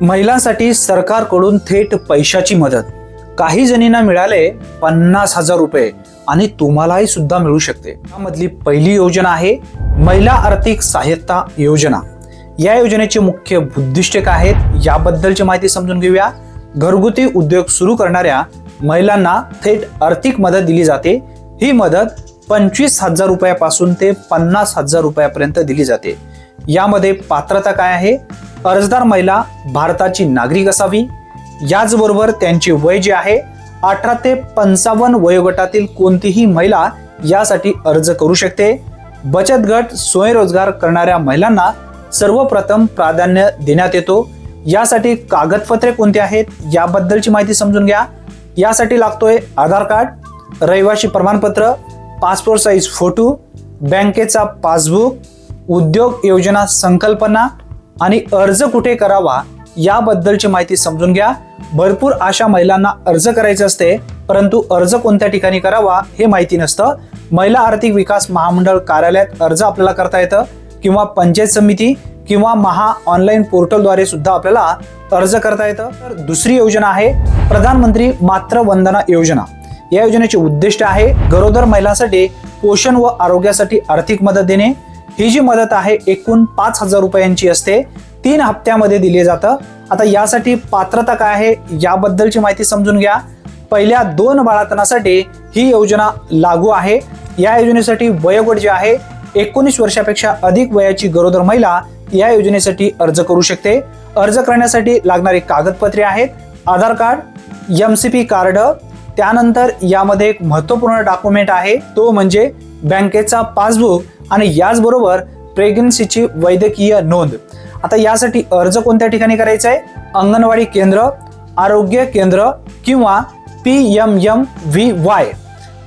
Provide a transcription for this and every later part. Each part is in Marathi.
महिलांसाठी सरकारकडून थेट पैशाची मदत. काही जणींना मिळाले पन्नास हजार रुपये आणि तुम्हालाही सुद्धा मिळू शकते. यामधली पहिली योजना आहे महिला आर्थिक सहाय्यता योजना. या योजनेचे मुख्य उद्दिष्ट काय आहेत? याबद्दलची माहिती समजून घेऊया. घरगुती उद्योग सुरू करणाऱ्या महिलांना थेट आर्थिक मदत दिली जाते. ही मदत पंचवीस हजार रुपयापासून ते पन्नास हजार रुपयापर्यंत दिली जाते. यामध्ये पात्रता काय आहे? अर्जदार महिला भारताची नागरिक असावी. याचबरोबर त्यांचे वय जे आहे अठरा ते पंचावन्न वयोगटातील कोणतीही महिला यासाठी अर्ज करू शकते. बचत गट स्वयंरोजगार करणाऱ्या महिलांना सर्वप्रथम प्राधान्य देण्यात येतो. यासाठी कागदपत्रे कोणती आहेत याबद्दलची माहिती समजून घ्या. यासाठी लागतोय आधार कार्ड रहिवासी प्रमाणपत्र पासपोर्ट साईज फोटो बँकेचा पासबुक उद्योग योजना संकल्पना आणि अर्ज कुठे करावा याबद्दलची माहिती समजून घ्या. भरपूर अशा महिलांना अर्ज करायचे असते परंतु अर्ज कोणत्या ठिकाणी करावा हे माहिती नसतं. महिला आर्थिक विकास महामंडळ कार्यालयात अर्ज आपल्याला करता येतं किंवा पंचायत समिती किंवा महा ऑनलाईन पोर्टलद्वारे सुद्धा आपल्याला अर्ज करता येतं. तर दुसरी योजना आहे प्रधानमंत्री मात्र वंदना योजना. या योजनेचे उद्दिष्ट आहे गरोदर महिलांसाठी पोषण व आरोग्यासाठी आर्थिक मदत देणे. ही जी मदत आहे एकूण पाच हजार रुपयांची असते. तीन हप्त्यामध्ये दिले जातं. आता यासाठी पात्रता काय आहे याबद्दलची माहिती समजून घ्या. पहिल्या दोन बाळातनासाठी ही योजना लागू आहे. या योजनेसाठी वयोगट जे आहे एकोणीस वर्षापेक्षा अधिक वयाची गरोदर महिला या योजनेसाठी अर्ज करू शकते. अर्ज करण्यासाठी लागणारी कागदपत्रे आहेत Aadhaar card M C P card त्यानंतर यामध्ये एक महत्त्वपूर्ण डॉक्युमेंट आहे तो म्हणजे बँकेचा पासबुक. आणि याचबरोबर प्रेग्नन्सीची वैद्यकीय नोंद. आता यासाठी अर्ज कोणत्या ठिकाणी करायचा आहे? अंगणवाडी केंद्र आरोग्य केंद्र किंवा P M M V Y.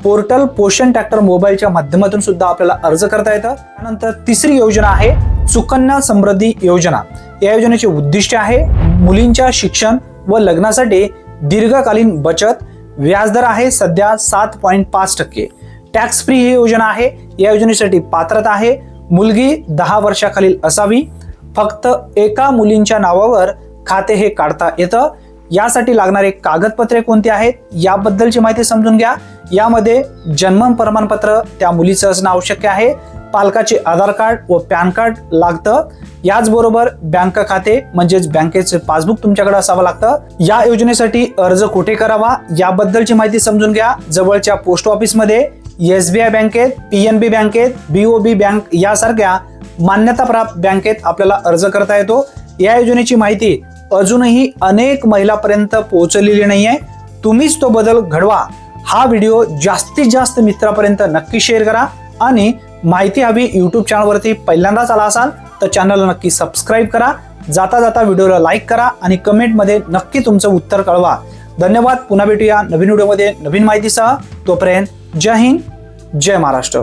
Portal Poshan tracker मोबाईलच्या माध्यमातून सुद्धा आपल्याला अर्ज करता येतं. त्यानंतर तिसरी योजना आहे सुकन्या समृद्धी योजना. या योजनेचे उद्दिष्ट आहे मुलींच्या शिक्षण व लग्नासाठी दीर्घकालीन बचत. व्याजदर आहे सध्या सात पॉईंट पाच टक्के. टॅक्स फ्री ही योजना आहे. या योजनेसाठी पात्रता आहे. मुलगी दहा वर्षाखालील असावी. फक्त एका मुलींच्या नावावर खाते हे काढता येतं. यासाठी लागणारे कागदपत्रे कोणती आहेत? याबद्दलची माहिती समजून घ्या. यामध्ये जन्म प्रमाणपत्र त्या मुलीचं असणं आवश्यक आहे. पालकाचे आधार कार्ड व पॅन कार्ड लागतं. याचबरोबर बँक खाते म्हणजेच बँकेचे पासबुक तुमच्याकडे असावं लागतं. या योजनेसाठी अर्ज कुठे करावा? याबद्दलची माहिती समजून घ्या. जवळच्या पोस्ट ऑफिसमध्ये एस बी आय बँकेत पी एन बी बँकेत बी ओ बी बँक यासारख्या मान्यताप्राप्त बँकेत आपल्याला अर्ज करता येतो. या योजनेची माहिती अजूनही अनेक महिलापर्यंत पोहोचलेली नाही आहे तुम्हीच तो बदल घडवा. हा व्हिडिओ जास्तीत जास्त मित्रापर्यंत नक्की शेअर करा आणि माहिती हवी यूट्यूब चॅनलवरती पहिल्यांदाच आला असाल तर चॅनलला नक्की सबस्क्राईब करा. जाता जाता व्हिडिओला लाईक करा आणि कमेंटमध्ये नक्की तुमचं उत्तर कळवा. धन्यवाद. पुन्हा भेटूया नवीन व्हिडिओमध्ये नवीन माहितीसह. तोपर्यंत जय हिंद जय महाराष्ट्र.